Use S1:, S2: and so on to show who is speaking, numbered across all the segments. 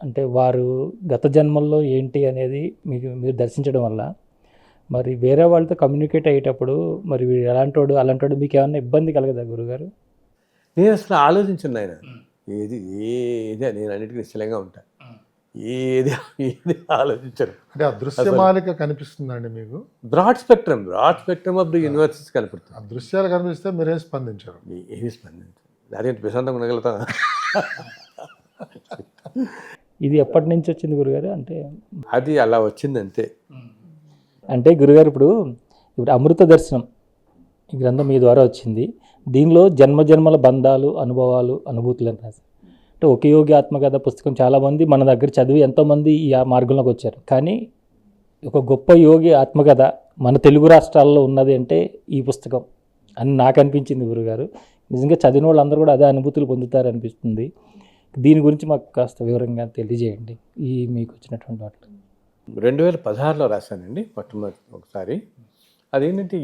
S1: అంటే వారు గత జన్మల్లో ఏంటి అనేది మీకు మీరు దర్శించడం వల్ల మరి వేరే వాళ్ళతో కమ్యూనికేట్ అయ్యేటప్పుడు మరి వీడు ఎలాంటి వాడు అలాంటి వాడు మీకు ఏమైనా ఇబ్బంది కలగదా గురుగారు?
S2: నేను అసలు ఆలోచించను ఆయన ఏది ఏది నేను అన్నిటికీ నిశ్చలంగా ఉంటా. ఏది ఏది ఆలోచించను.
S3: అంటే ఆ దృశ్యమాలిక కనిపిస్తుందండి మీకు.
S2: Broad spectrum broad spectrum of the universities కనపడుతుంది.
S3: ఆ దృశ్యాలు కనిపిస్తే మీరేం స్పందించారు.
S2: ఏమి స్పందించదు అదే ప్రశాంతంగా ఉండగలుగుతా
S1: ఇది ఎప్పటి నుంచి వచ్చింది గురుగారు? అంటే
S2: అది అలా వచ్చింది అంతే.
S1: అంటే గురుగారు ఇప్పుడు ఇప్పుడు అమృత దర్శనం ఈ గ్రంథం మీ ద్వారా వచ్చింది. దీనిలో జన్మ జన్మల బంధాలు అనుభవాలు అనుభూతులు అని రాశారు. అంటే ఒక యోగి ఆత్మకథ పుస్తకం చాలామంది మన దగ్గర చదివి ఎంతోమంది ఈ మార్గంలోకి వచ్చారు. కానీ ఒక గొప్ప యోగి ఆత్మకథ మన తెలుగు రాష్ట్రాల్లో ఉన్నది అంటే ఈ పుస్తకం అని నాకు అనిపించింది గురుగారు. నిజంగా చదివిన వాళ్ళందరూ కూడా అదే అనుభూతులు పొందుతారు అనిపిస్తుంది దీని గురించి మాకు కాస్త వివరంగా తెలియజేయండి. ఈ మీకు వచ్చినటువంటి వాటిలో.
S2: రెండు వేల పదహారులో రాశానండి మొట్టమొదటి ఒకసారి అదేంటంటే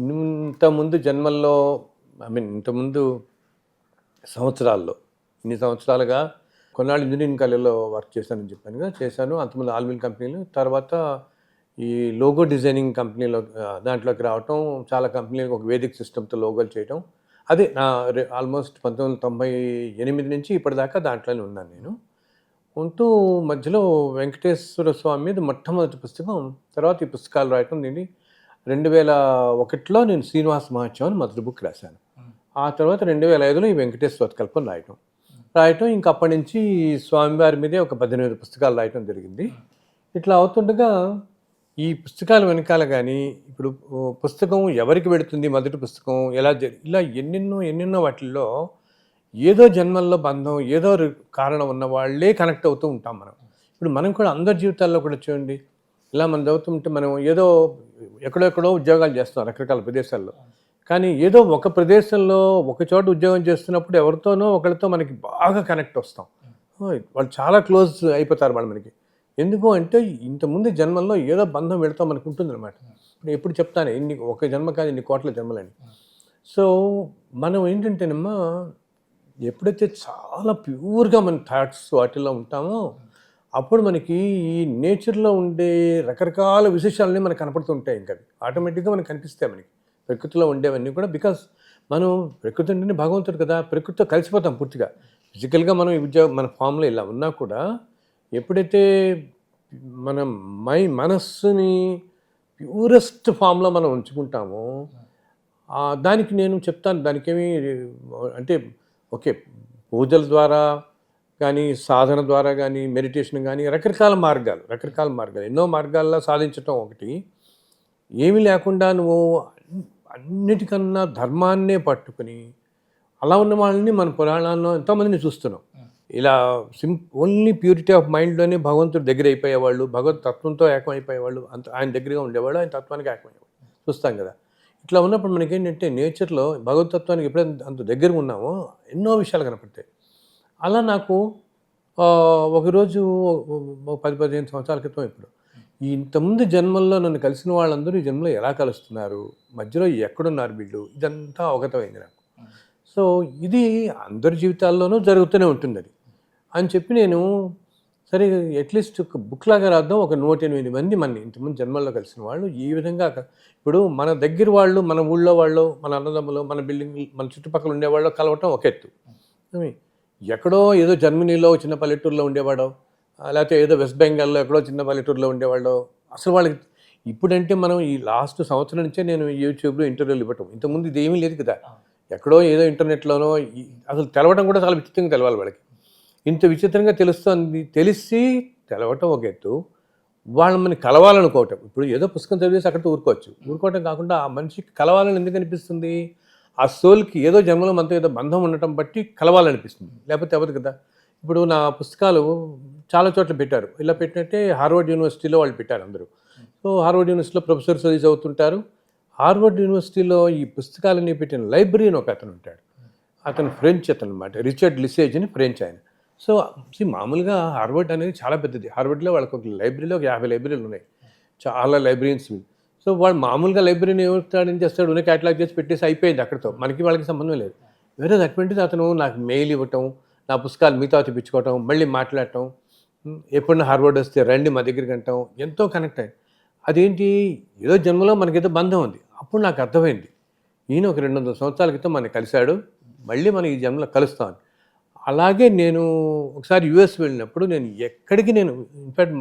S2: ఇంతకుముందు జన్మల్లో ఐ మీన్ ఇంతకుముందు సంవత్సరాల్లో ఇన్ని సంవత్సరాలుగా కొన్నాళ్ళు ఇంజనీరింగ్ కాలేజీలో వర్క్ చేశానని చెప్పాను కదా చేశాను. అంతకుముందు ఆల్మిల్ కంపెనీలు తర్వాత ఈ లోగో డిజైనింగ్ కంపెనీలో దాంట్లోకి రావటం చాలా కంపెనీలకు ఒక వేదిక సిస్టమ్తో లోగోలు చేయటం అదే నా ఆల్మోస్ట్ పంతొమ్మిది వందల తొంభై ఎనిమిది నుంచి ఇప్పటిదాకా దాంట్లోనే ఉన్నాను నేను. ఉంటూ మధ్యలో వెంకటేశ్వర స్వామి మీద మొట్టమొదటి పుస్తకం తర్వాత ఈ పుస్తకాలు రాయటం దీన్ని రెండు వేల ఒకటిలో నేను శ్రీనివాస మహత్యం అని మొదటి బుక్ రాశాను. ఆ తర్వాత రెండు వేల ఐదులో ఈ వెంకటేశ్వర కల్పన రాయటం. రాయటం ఇంక అప్పటి నుంచి స్వామివారి మీదే ఒక పద్దెనిమిది పుస్తకాలు రాయటం జరిగింది. ఇట్లా అవుతుండగా ఈ పుస్తకాల వెనకాల కానీ ఇప్పుడు పుస్తకం ఎవరికి పెడుతుంది మొదటి పుస్తకం ఎలా జరి ఇలా ఎన్నెన్నో ఎన్నెన్నో వాటిల్లో ఏదో జన్మల్లో బంధం ఏదో కారణం ఉన్న వాళ్ళే కనెక్ట్ అవుతూ ఉంటాం మనం. ఇప్పుడు మనం కూడా అందరి జీవితాల్లో కూడా చూడండి ఇలా మనం చదువుతుంటే మనం ఏదో ఎక్కడెక్కడో ఉద్యోగాలు చేస్తాం రకరకాల ప్రదేశాల్లో. కానీ ఏదో ఒక ప్రదేశంలో ఒక చోట ఉద్యోగం చేస్తున్నప్పుడు ఎవరితోనో ఒకరితో మనకి బాగా కనెక్ట్ వస్తాం. వాళ్ళు చాలా క్లోజ్ అయిపోతారు వాళ్ళు మనకి. ఎందుకు అంటే ఇంతకుముందు జన్మల్లో ఏదో బంధం వెళతాం మనకు ఉంటుంది అనమాట ఇప్పుడు ఎప్పుడు చెప్తాను ఇన్ని ఒక జన్మ కాదు ఇన్ని కోట్ల జన్మలని. సో మనం ఏంటంటేనమ్మా ఎప్పుడైతే చాలా ప్యూర్గా మన థాట్స్ వాటిల్లో ఉంటామో అప్పుడు మనకి ఈ నేచర్లో ఉండే రకరకాల విశేషాలన్నీ మనకు కనపడుతుంటాయి ఇంకా. ఆటోమేటిక్గా మనకు కనిపిస్తాయి మనకి. ప్రకృతిలో ఉండేవన్నీ కూడా బికాస్ మనం ప్రకృతి అంటేనే భగవంతుడు కదా ప్రకృతితో కలిసిపోతాం పూర్తిగా. ఫిజికల్గా మనం ఈ ఉద్యోగం మన ఫామ్లో ఇలా ఉన్నా కూడా ఎప్పుడైతే మన మై మనస్సుని ప్యూరెస్ట్ ఫామ్లో మనం ఉంచుకుంటామో దానికి నేను చెప్తాను. దానికేమి అంటే ఓకే పూజల ద్వారా కానీ సాధన ద్వారా కానీ మెడిటేషన్ కానీ రకరకాల మార్గాలు రకరకాల మార్గాలు. ఎన్నో మార్గాల్లో సాధించటం ఒకటి. ఏమి లేకుండా నువ్వు అన్- అన్నిటికన్నా ధర్మాన్నే పట్టుకుని అలా ఉన్న వాళ్ళని మన పురాణాల్లో ఎంతోమందిని చూస్తున్నాం. ఇలా సిం ఓన్లీ ప్యూరిటీ ఆఫ్ మైండ్లోనే భగవంతుడు దగ్గర అయిపోయేవాళ్ళు భగవత్ తత్వంతో ఏకమైపోయేవాళ్ళు అంత ఆయన దగ్గరగా ఉండేవాళ్ళు ఆయన తత్వానికి ఏకమయ్యేవాళ్ళు. చూస్తాం కదా. ఇట్లా ఉన్నప్పుడు మనకి ఏంటంటే నేచర్లో భగవతత్వానికి ఎప్పుడైతే అంత దగ్గరగా ఉన్నామో ఎన్నో విషయాలు కనపడతాయి. అలా నాకు ఒకరోజు పది పదిహేను సంవత్సరాల క్రితం ఇప్పుడు. ఇంతమంది జన్మల్లో నన్ను కలిసిన వాళ్ళందరూ ఈ జన్మలో ఎలా కలుస్తున్నారు? మధ్యలో ఎక్కడున్నారు వీళ్ళు? ఇదంతా అవగతమైంది నాకు. సో ఇది అందరి జీవితాల్లోనూ జరుగుతూనే ఉంటుంది అది అని చెప్పి నేను సరే అట్లీస్ట్ ఒక బుక్ లాగా రాద్దాం. ఒక నూట ఎనిమిది మంది మన ఇంతకుముందు జన్మల్లో కలిసిన వాళ్ళు ఈ విధంగా ఇప్పుడు మన దగ్గర వాళ్ళు మన ఊళ్ళో వాళ్ళు మన అన్నదమ్ములు మన బిల్డింగ్ మన చుట్టుపక్కల ఉండేవాళ్ళు కలవటం ఒక ఎత్తు? ఎక్కడో ఏదో జర్మనీలో చిన్న పల్లెటూరులో ఉండేవాడో లేకపోతే ఏదో వెస్ట్ బెంగాల్లో ఎక్కడో చిన్న పల్లెటూరులో ఉండేవాళ్ళు అసలు వాళ్ళకి ఇప్పుడంటే మనం ఈ లాస్ట్ సంవత్సరం నుంచే నేను యూట్యూబ్లో ఇంటర్వ్యూలు ఇవ్వటం. ఇంతకుముందు ఇది ఏమీ లేదు కదా. ఎక్కడో ఏదో ఇంటర్నెట్లోనో అసలు తెలవడం కూడా చాలా విచిత్రంగా తెలవాలి వాళ్ళకి. ఇంత విచిత్రంగా తెలుస్తుంది తెలిసి తెలవటం ఒక ఎత్తు. వాళ్ళు మనకి కలవాలనుకోవటం. ఇప్పుడు ఏదో పుస్తకం చదివేసి అక్కడ ఊరుకోవచ్చు. ఊరుకోవటం కాకుండా ఆ మనిషికి కలవాలని ఎందుకు అనిపిస్తుంది? ఆ సోల్కి ఏదో జన్మలో మనతో ఏదో బంధం ఉండటం బట్టి కలవాలనిపిస్తుంది. లేకపోతే అవ్వదు కదా. ఇప్పుడు నా పుస్తకాలు చాలా చోట్ల పెట్టారు. ఇలా పెట్టినట్టే హార్వర్డ్ యూనివర్సిటీలో వాళ్ళు పెట్టారు అందరూ. సో హార్వర్డ్ యూనివర్సిటీలో ప్రొఫెసర్స్ అది చదువుతుంటారు హార్వర్డ్ యూనివర్సిటీలో ఈ పుస్తకాలన్నీ పెట్టిన లైబ్రరీ అని ఒక అతను ఉంటాడు. అతను ఫ్రెంచ్ అతను అనమాట రిచర్డ్ లిసేజ్ అని ఫ్రెంచ్ ఆయన. సో మామూలుగా హార్వర్డ్ అనేది చాలా పెద్దది. హార్వర్డ్లో వాళ్ళకి ఒక లైబ్రరీలో ఒక యాభై లైబ్రరీలు ఉన్నాయి. చాలా లైబ్రరీన్స్ సో వాడు మామూలుగా లైబ్రరీని ఏమవుతాడు ఏం చేస్తాడు ఉన్న క్యాటలాగ్ చేసి పెట్టేసి అయిపోయింది అక్కడితో. మనకి వాళ్ళకి సంబంధం లేదు. వేరే అటువంటిది అతను నాకు మెయిల్ ఇవ్వటం నా పుస్తకాలు మీతో తెప్పించుకోవటం మళ్ళీ మాట్లాడటం ఎప్పుడన్నా హార్వర్డ్ వస్తే రండి మా దగ్గరికి అంటాం ఎంతో కనెక్ట్ అయ్యి అదేంటి? ఏదో జన్మలో మనకేదో బంధం ఉంది. అప్పుడు నాకు అర్థమైంది. ఈయన ఒక రెండు వందల సంవత్సరాల క్రితం మనకి కలిశాడు. మళ్ళీ మనం ఈ జన్మలో కలుస్తామని. అలాగే నేను ఒకసారి యుఎస్ వెళ్ళినప్పుడు నేను ఎక్కడికి నేను ఇన్ఫాక్ట్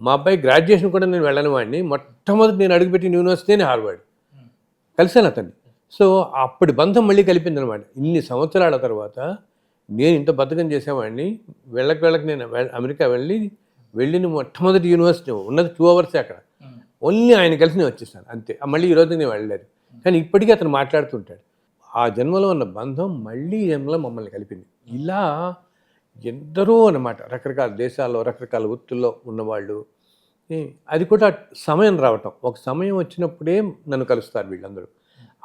S2: మా అబ్బాయి గ్రాడ్యుయేషన్ కూడా నేను వెళ్ళని వాడిని. మొట్టమొదటి నేను అడుగుపెట్టిన యూనివర్సిటీనే హార్వర్డ్. కలిశాను అతన్ని. సో అప్పటి బంధం మళ్ళీ కలిపింది అనమాట ఇన్ని సంవత్సరాల తర్వాత నేను ఇంత బద్ధకం చేసేవాడిని. వెళ్ళక వెళ్ళకి నేను అమెరికా వెళ్ళి వెళ్ళిన మొట్టమొదటి యూనివర్సిటీ ఉన్నది టూ అవర్స్ అక్కడ. ఓన్లీ ఆయన కలిసి నేను వచ్చేసాను. అంతే. మళ్ళీ ఈరోజు నేను వెళ్ళలేదు. కానీ ఇప్పటికీ అతను మాట్లాడుతుంటాడు ఆ జన్మలో ఉన్న బంధం మళ్ళీ జన్మలో మమ్మల్ని కలిపింది. ఇలా ఎందరో అన్నమాట రకరకాల దేశాల్లో రకరకాల వృత్తుల్లో ఉన్నవాళ్ళు. అది కూడా సమయం రావటం. ఒక సమయం వచ్చినప్పుడే నన్ను కలుస్తారు వీళ్ళందరూ.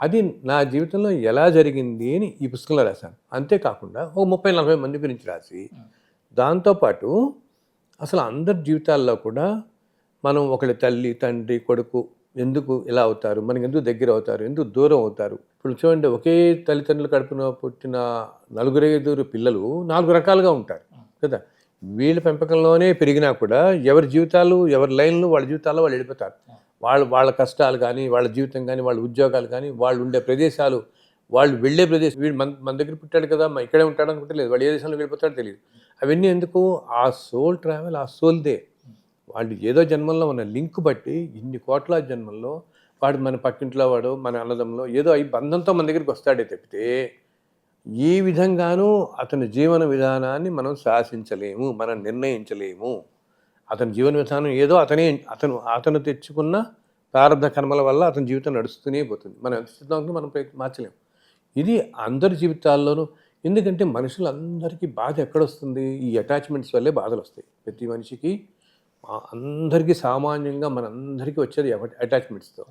S2: అది నా జీవితంలో ఎలా జరిగింది అని ఈ పుస్తకంలో రాశాను. అంతేకాకుండా ఒక ముప్పై నలభై మంది గురించి రాసి దాంతోపాటు అసలు అందరి జీవితాల్లో కూడా మనం ఒకళ్ళ తల్లి తండ్రి కొడుకు ఎందుకు ఇలా అవుతారు? మనకి ఎందుకు దగ్గర అవుతారు? ఎందుకు దూరం అవుతారు? ఇప్పుడు చూడండి ఒకే తల్లిదండ్రులు కడుపున పుట్టిన నలుగురైదుగురు పిల్లలు నాలుగు రకాలుగా ఉంటారు కదా? వీళ్ళ పెంపకంలోనే పెరిగినా కూడా ఎవరి జీవితాలు ఎవరి లైన్లు వాళ్ళ జీవితాల్లో వాళ్ళు వెళ్ళిపోతారు. వాళ్ళు వాళ్ళ కష్టాలు కానీ వాళ్ళ జీవితం కానీ వాళ్ళ ఉద్యోగాలు కానీ వాళ్ళు ఉండే ప్రదేశాలు వాళ్ళు వెళ్ళే ప్రదేశం వీడు మన మన దగ్గర పుట్టాడు కదా మా ఇక్కడే ఉంటాడు అనుకుంటే లేదు వాళ్ళు ఏ దేశంలో వెళ్ళిపోతాడో తెలియదు. అవన్నీ ఎందుకు? ఆ సోల్ ట్రావెల్ ఆ సోల్దే వాళ్ళు ఏదో జన్మల్లో ఉన్న లింక్ బట్టి ఇన్ని కోట్ల జన్మల్లో వాడు మన పక్కింట్లో వాడు మన అన్నదంలో ఏదో ఈ బంధంతో మన దగ్గరికి వస్తాడే తప్పితే ఈ విధంగానూ అతని జీవన విధానాన్ని మనం శాసించలేము మనం నిర్ణయించలేము. అతని జీవన విధానం ఏదో అతనే అతను అతను తెచ్చుకున్న ప్రారంభ కర్మల వల్ల అతని జీవితం నడుస్తూనే పోతుంది. మనం ఎంత సిద్ధంగా మనం ప్రయత్నం మార్చలేము. ఇది అందరి జీవితాల్లోనూ ఎందుకంటే మనుషులందరికీ బాధ ఎక్కడొస్తుంది? ఈ అటాచ్మెంట్స్ వల్లే బాధలు వస్తాయి ప్రతి మనిషికి అందరికీ సామాన్యంగా మనందరికీ వచ్చేది అటాచ్మెంట్స్తో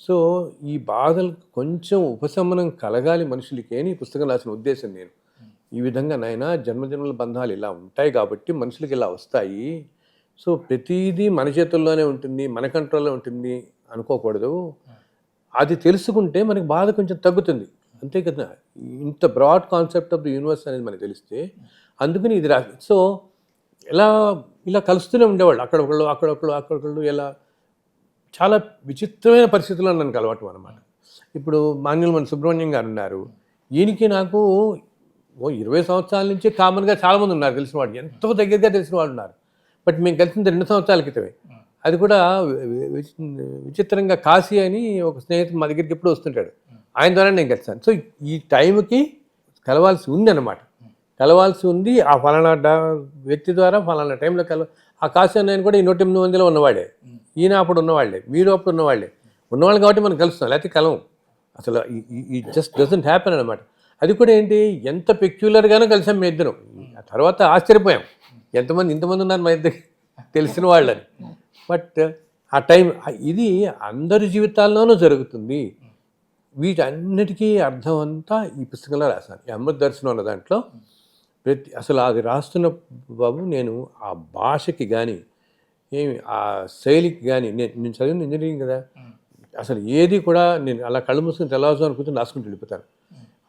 S2: సో ఈ బాధలకు కొంచెం ఉపశమనం కలగాలి మనుషులకి అని పుస్తకం రాసిన ఉద్దేశం నేను. ఈ విధంగా నాయన జన్మజన్మల బంధాలు ఇలా ఉంటాయి కాబట్టి మనుషులకి ఇలా వస్తాయి. సో ప్రతిదీ మన చేతుల్లోనే ఉంటుంది మన కంట్రోల్లో ఉంటుంది అనుకోకూడదు. అది తెలుసుకుంటే మనకి బాధ కొంచెం తగ్గుతుంది. అంతే కదా ఇంత broad concept of the universe అనేది మనకు తెలిస్తే అందుకని ఇది రా సో ఇలా ఇలా కలుస్తూనే ఉండేవాళ్ళు. అక్కడ ఒకళ్ళు అక్కడ ఒకళ్ళు అక్కడ ఒకళ్ళు ఇలా చాలా విచిత్రమైన పరిస్థితుల్లో నన్ను కలవటం అనమాట ఇప్పుడు మాన్యుల్ మన సుబ్రహ్మణ్యం గారు ఉన్నారు. ఈయనకి నాకు ఓ ఇరవై సంవత్సరాల నుంచి కామన్గా చాలామంది ఉన్నారు తెలిసిన వాళ్ళు ఎంతో దగ్గరగా తెలిసిన వాళ్ళు ఉన్నారు. బట్ మేము కలిసింది రెండు సంవత్సరాల క్రితమే. అది కూడా విచిత్రంగా కాశీ అని ఒక స్నేహితుడు మా దగ్గరికి ఎప్పుడు వస్తుంటాడు. ఆయన ద్వారా నేను కలిసాను. సో ఈ టైంకి కలవాల్సి ఉంది అనమాట కలవాల్సి ఉంది. ఆ ఫలానా డా- వ్యక్తి ద్వారా ఫలానా టైంలో కల ఆ కాశీ అన్నయ్య కూడా ఈ నూట ఎనిమిది మందిలో ఉన్నవాడే. ఈయన అప్పుడు ఉన్నవాళ్ళే. మీరు అప్పుడు ఉన్నవాళ్ళే. ఉన్నవాళ్ళు కాబట్టి మనం కలుస్తాం లేకపోతే కలం అసలు ఈ జస్ట్ డజంట్ హ్యాపెన్ అనమాట అది కూడా ఏంటి? ఎంత పెక్యులర్గానో కలిసాం మీ ఇద్దరం. ఆ తర్వాత ఆశ్చర్యపోయాం. ఎంతమంది ఇంతమంది ఉన్నారు మా ఇద్దరికి? తెలిసిన వాళ్ళని. బట్ ఆ టైం ఇది అందరి జీవితాల్లోనూ జరుగుతుంది. వీటన్నిటికీ అర్థం అంతా ఈ పుస్తకంలో రాశాను. ఈ అమృత దర్శనం అన్న దాంట్లో. ప్రతి అసలు అది రాస్తున్న బాబు నేను ఆ భాషకి కానీ ఏమి ఆ శైలికి కానీ నేను నేను చదివిన ఇంజనీరింగ్ కదా. అసలు ఏది కూడా నేను అలా కళ్ళు మూసుకుని తెల్లవారుజామున కూర్చొని రాసుకుంటూ వెళ్ళిపోతాను.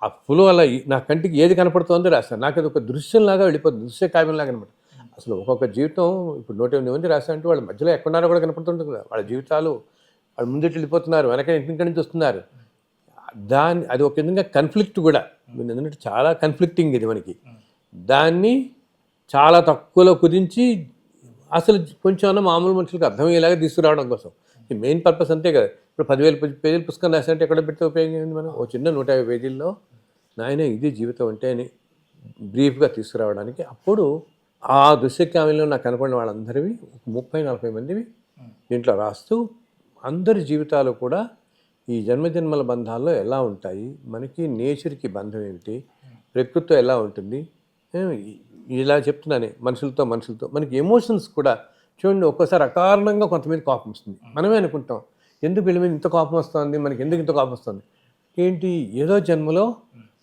S2: ఆ ఫ్లో అలా నా కంటికి ఏది కనపడుతుందో రాస్తాను. నాకు అది ఒక దృశ్యంలాగా వెళ్ళిపోతుంది దృశ్య కావ్యంలాగా అనమాట అసలు ఒక్కొక్క జీవితం ఇప్పుడు నూట ఎనిమిది మంది రాశారంటే వాళ్ళ మధ్యలో ఎక్కడున్నారో కూడా కనపడుతుంటుంది కదా. వాళ్ళ జీవితాలు వాళ్ళు ముందుకు వెళ్ళిపోతున్నారు వెనక ఇంటి నుంచి వస్తున్నారు దాన్ని అది ఒక విధంగా కన్ఫ్లిక్ట్ కూడా. ఎందుకంటే చాలా కన్ఫ్లిక్టింగ్ ఇది మనకి. దాన్ని చాలా తక్కువలో కుదించి అసలు కొంచెం మామూలు మనుషులకు అర్థమయ్యేలాగా తీసుకురావడం కోసం. ఈ మెయిన్ పర్పస్ అంతే కదా. ఇప్పుడు పదివేల పేజీలు పుస్తకం రాసినట్టు ఎక్కడ పెడితే ఉపయోగం మనం ఓ చిన్న నూట యాభై పేజీల్లో నాయన ఇది జీవితం అంటే అని బ్రీఫ్గా తీసుకురావడానికి అప్పుడు ఆ దృశ్యకావ్యంలో నాకు కనపడిన వాళ్ళందరివి ఒక ముప్పై నలభై మందివి దీంట్లో రాస్తూ అందరి జీవితాలు కూడా ఈ జన్మజన్మల బంధాల్లో ఎలా ఉంటాయి? మనకి నేచర్కి బంధం ఏమిటి? ప్రకృతితో ఎలా ఉంటుంది? ఇలా చెప్తున్నానే మనుషులతో మనుషులతో. మనకి ఎమోషన్స్ కూడా చూడండి ఒక్కోసారి అకారణంగా కొంతమంది కోపం వస్తుంది. మనమే అనుకుంటాం ఎందుకు వీళ్ళ మీద ఇంత కోపం వస్తుంది? మనకి ఎందుకు ఇంత కోపం వస్తుంది? ఏంటి? ఏదో జన్మలో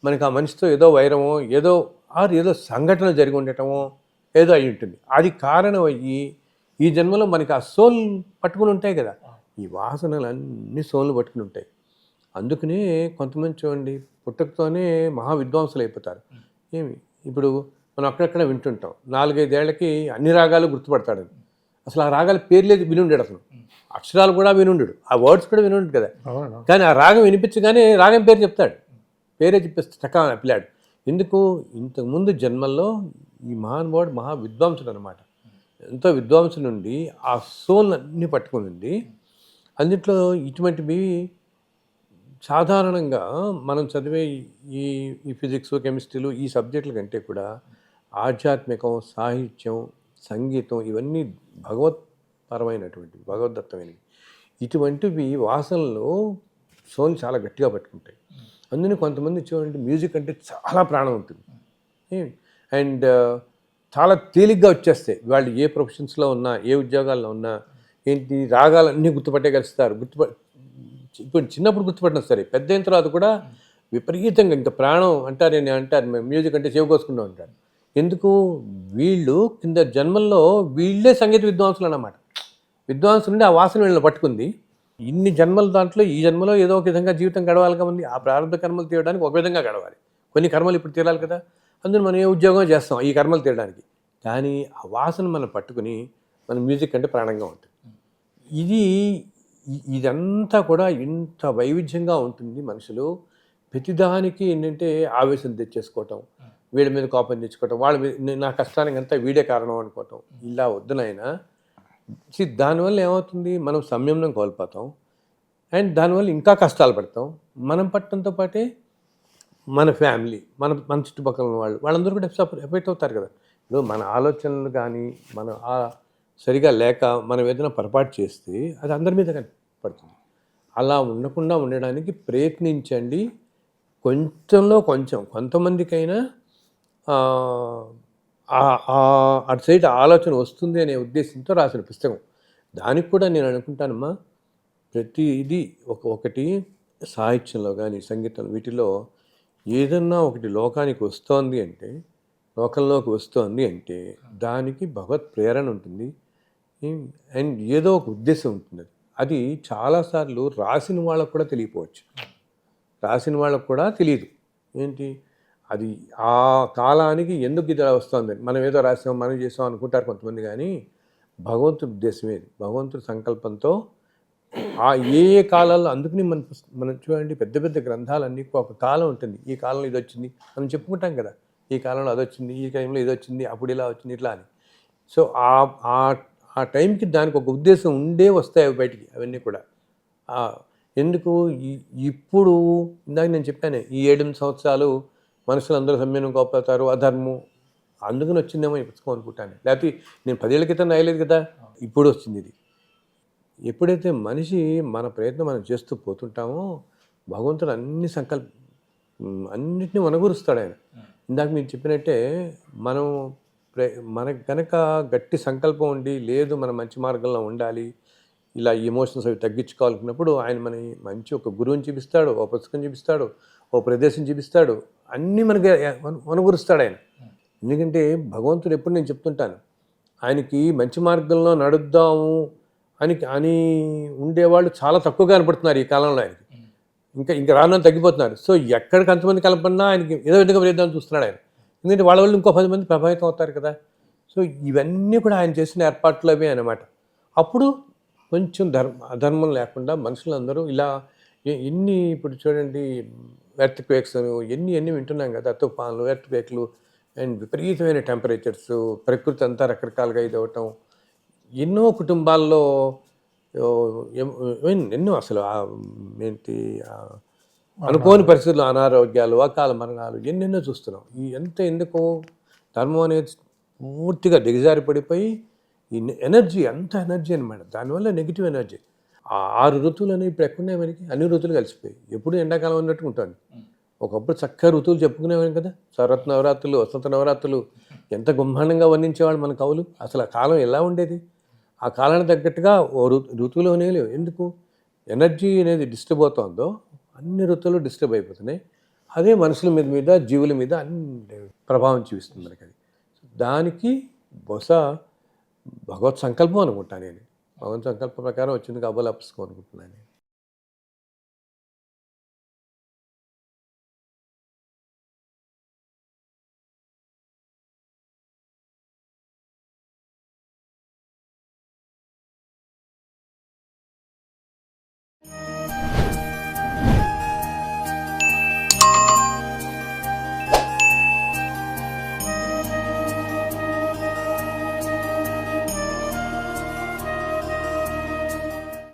S2: మనకి ఆ మనిషితో ఏదో వైరమో ఏదో ఆర్ ఏదో సంఘటన జరిగి ఉండటమో ఏదో అయి ఉంటుంది. అది కారణం అయ్యి ఈ జన్మలో మనకి ఆ సోల్ పట్టుకుని ఉంటాయి కదా. ఈ వాసనలు అన్ని సోల్ని పట్టుకుని ఉంటాయి. అందుకనే కొంతమంది చూడండి పుట్టకతోనే మహా విద్వాంసులు అయిపోతారు ఏమి? ఇప్పుడు మనం అక్కడక్కడ వింటుంటాం. నాలుగైదేళ్ళకి అన్ని రాగాలు గుర్తుపడతాడు అసలు ఆ రాగాల పేర్లేదు వినుండాడు అసలు. అక్షరాలు కూడా వినుండడు. ఆ వర్డ్స్ కూడా వినుండు కదా. కానీ ఆ రాగం వినిపించగానే రాగం పేరు చెప్తాడు. పేరే చెప్పేస్తే చక్క పిల్లాడు. ఎందుకు? ఇంతకుముందు జన్మల్లో ఈ మహానుభావుడు మహా విద్వాంసుడు అనమాట ఎంతో విద్వాంసు నుండి ఆ సోల్ అన్ని పట్టుకుని ఉంది అందుట్లో ఇటువంటివి సాధారణంగా మనం చదివే ఈ ఈ ఫిజిక్స్ కెమిస్ట్రీలు ఈ సబ్జెక్టుల కంటే కూడా ఆధ్యాత్మికం సాహిత్యం సంగీతం ఇవన్నీ భగవత్పరమైనటువంటివి భగవద్దత్తమైనవి. ఇటువంటివి వాసనలు సోని చాలా గట్టిగా పట్టుకుంటాయి. అందుకని కొంతమంది చూడండి మ్యూజిక్ అంటే చాలా ప్రాణం ఉంటుంది. అండ్ చాలా తేలిగ్గా వచ్చేస్తాయి. వాళ్ళు ఏ ప్రొఫెషన్స్లో ఉన్నా ఏ ఉద్యోగాల్లో ఉన్నా ఏంటి రాగాలన్నీ గుర్తుపట్టగలుస్తారు గుర్తుప ఇప్పుడు చిన్నప్పుడు గుర్తుపడిన సరే పెద్ద అయిన తర్వాత కూడా విపరీతంగా ఇంకా ప్రాణం అంటారు నేను అంటారు మ్యూజిక్ అంటే చెవి కోసుకుంటూ ఉంటారు ఎందుకు? వీళ్ళు కింద జన్మల్లో వీళ్ళే సంగీత విద్వాంసులు అన్నమాట. విద్వాంసులు నుండి ఆ వాసన వీళ్ళని పట్టుకుంది. ఇన్ని జన్మల దాంట్లో ఈ జన్మలో ఏదో ఒక విధంగా జీవితం గడవాలి ఉంది. ఆ ప్రారంభ కర్మలు తీయడానికి ఒక విధంగా గడవాలి. కొన్ని కర్మలు ఇప్పుడు తీరాలి కదా. అందులో మనం ఏ ఉద్యోగం చేస్తాం ఈ కర్మలు తీయడానికి. కానీ ఆ వాసన మనం పట్టుకుని మన మ్యూజిక్ అంటే ప్రాణంగా ఉంటుంది. ఇది ఇదంతా కూడా ఇంత వైవిధ్యంగా ఉంటుంది మనుషులు. ప్రతిదానికి ఏంటంటే ఆవేశం తెచ్చేసుకోవటం వీడి మీద కోపం తెచ్చుకోవటం వాళ్ళ మీద నా కష్టానికి అంతా వీడే కారణం అనుకోవటం. ఇలా వద్దునైనా దానివల్ల ఏమవుతుంది? మనం సంయమనం కోల్పోతాం. అండ్ దానివల్ల ఇంకా కష్టాలు పడతాం. మనం పట్టడంతో పాటే మన ఫ్యామిలీ మన మన చుట్టుపక్కల ఉన్న వాళ్ళు వాళ్ళందరూ కూడా ఎఫెక్ట్ అవుతారు కదా. ఇప్పుడు మన ఆలోచనలు కానీ మన సరిగా లేక మనం ఏదైనా పొరపాటు చేస్తే అది అందరి మీద పడుతుంది. అలా ఉండకుండా ఉండడానికి ప్రయత్నించండి. కొంచెంలో కొంచెం కొంతమందికైనా అటు సైడ్ ఆలోచన వస్తుంది అనే ఉద్దేశంతో రాసిన పుస్తకం. దానికి కూడా నేను అనుకుంటానమ్మా ప్రతిదీ ఒక ఒకటి సాహిత్యంలో కానీ సంగీతం వీటిలో ఏదన్నా ఒకటి లోకానికి వస్తోంది అంటే లోకంలోకి వస్తోంది అంటే దానికి భగవత్ ప్రేరణ ఉంటుంది. అండ్ ఏదో ఒక ఉద్దేశం ఉంటుంది అది. చాలాసార్లు రాసిన వాళ్ళకు కూడా తెలియపోవచ్చు. రాసిన వాళ్ళకు కూడా తెలియదు. ఏంటి? అది ఆ కాలానికి ఎందుకు ఇది వస్తుంది? మనం ఏదో రాసాం మనం చేసాం అనుకుంటారు కొంతమంది కానీ భగవంతుడి ఉద్దేశమే భగవంతుడి సంకల్పంతో ఆ ఏ ఏ కాలాల్లో అందుకని మన మనం చూడండి పెద్ద పెద్ద గ్రంథాలన్నీ ఒక కాలం ఉంటుంది. ఈ కాలంలో ఇది వచ్చింది. మనం చెప్పుకుంటాం కదా ఈ కాలంలో అది వచ్చింది ఈ టైంలో ఇది వచ్చింది అప్పుడు ఇలా వచ్చింది ఇట్లా అని. సో ఆ ఆ టైంకి దానికి ఒక ఉద్దేశం ఉండే వస్తాయి అవి బయటికి అవన్నీ కూడా. ఎందుకు? ఇప్పుడు ఇందాక నేను చెప్పాను ఈ ఏడెనిమిది సంవత్సరాలు మనుషులు అందరూ సమ్మేనం కోపడతారు అధర్మం అందుకని వచ్చిందేమో ఈ పుస్తకం అనుకుంటాను. లేకపోతే నేను పదేళ్ళ క్రితం రాయలేదు కదా ఇప్పుడు వచ్చింది ఇది. ఎప్పుడైతే మనిషి మన ప్రయత్నం మనం చేస్తూ పోతుంటామో భగవంతుడు అన్ని సంకల్ప ఉమ్, అన్నిటిని వనగూరుస్తాడు ఆయన. ఇందాక మీరు చెప్పినట్టే మనం మనకు కనుక గట్టి సంకల్పం ఉండి లేదు మనం మంచి మార్గంలో ఉండాలి ఇలా ఎమోషన్స్ అవి తగ్గించుకోవాలనుకున్నప్పుడు ఆయన మన మంచి ఒక గురువుని చూపిస్తాడు ఓ పుస్తకం చూపిస్తాడు ఓ ప్రదేశం చూపిస్తాడు అన్నీ మనకి వనగూరుస్తాడు ఆయన. ఎందుకంటే భగవంతుడు ఎప్పుడు నేను చెప్తుంటాను ఆయనకి మంచి మార్గంలో నడుద్దాము అని అని ఉండేవాళ్ళు చాలా తక్కువగా కనపడుతున్నారు ఈ కాలంలో ఆయనకి. ఇంకా ఇంకా రాను తగ్గిపోతున్నారు. సో ఎక్కడికి అంతమంది కలపడినా ఆయనకి ఏదో విధంగా ప్రయత్నం చూస్తున్నాడు ఆయన. ఎందుకంటే వాళ్ళ వల్ల ఇంకో పది మంది ప్రభావితం అవుతారు కదా. సో ఇవన్నీ కూడా ఆయన చేసిన ఏర్పాట్లు అవే అనమాట అప్పుడు కొంచెం ధర్మ అధర్మం లేకుండా మనుషులందరూ ఇలా ఎన్ని ఇప్పుడు చూడండి ఎర్త్ క్వేక్స్ ఎన్ని ఎన్ని వింటున్నాం కదా తుఫాన్లు ఎర్త్ క్వేక్లు అండ్ విపరీతమైన టెంపరేచర్స్ ప్రకృతి అంతా రకరకాలుగా ఇది అవ్వటం ఎన్నో కుటుంబాల్లో ఎన్నో అసలు ఏంటి అనుకోని పరిస్థితుల్లో అనారోగ్యాలు అకాల మరణాలు ఎన్నెన్నో చూస్తున్నాం. ఈ ఎంత ఎందుకు? ధర్మం అనేది పూర్తిగా దిగజారి పడిపోయి ఈ ఎనర్జీ అంత ఎనర్జీ అనమాట దానివల్ల నెగిటివ్ ఎనర్జీ. ఆ ఆరు ఋతువులు అనేవి ఇప్పుడు ఎక్కడున్నాయి మనకి? అన్ని ఋతువులు కలిసిపోయి ఎప్పుడు ఎండాకాలం ఉన్నట్టు ఉంటుంది. ఒకప్పుడు చక్కగా ఋతువులు చెప్పుకునేవాం కదా. శరత్ నవరాత్రులు వసంత నవరాత్రులు ఎంత గుమ్మాండంగా వర్ణించేవాళ్ళు మన కవులు. అసలు ఆ కాలం ఎలా ఉండేది? ఆ కాలానికి తగ్గట్టుగా ఓ ఋతు ఋతువులు అనేవి లేవు. ఎందుకు? ఎనర్జీ అనేది డిస్టర్బ్ అవుతుందో అన్ని ఋతువులు డిస్టర్బ్ అయిపోతున్నాయి. అదే మనుషుల మీద మీద జీవుల మీద అన్ని ప్రభావం చూపిస్తుంది మనకి అది దానికి బహుశా భగవత్ సంకల్పం అనుకుంటాను నేను. భగవత్ సంకల్పం ప్రకారం వచ్చింది కాబోలు అప్పసుకో అనుకుంటున్నాను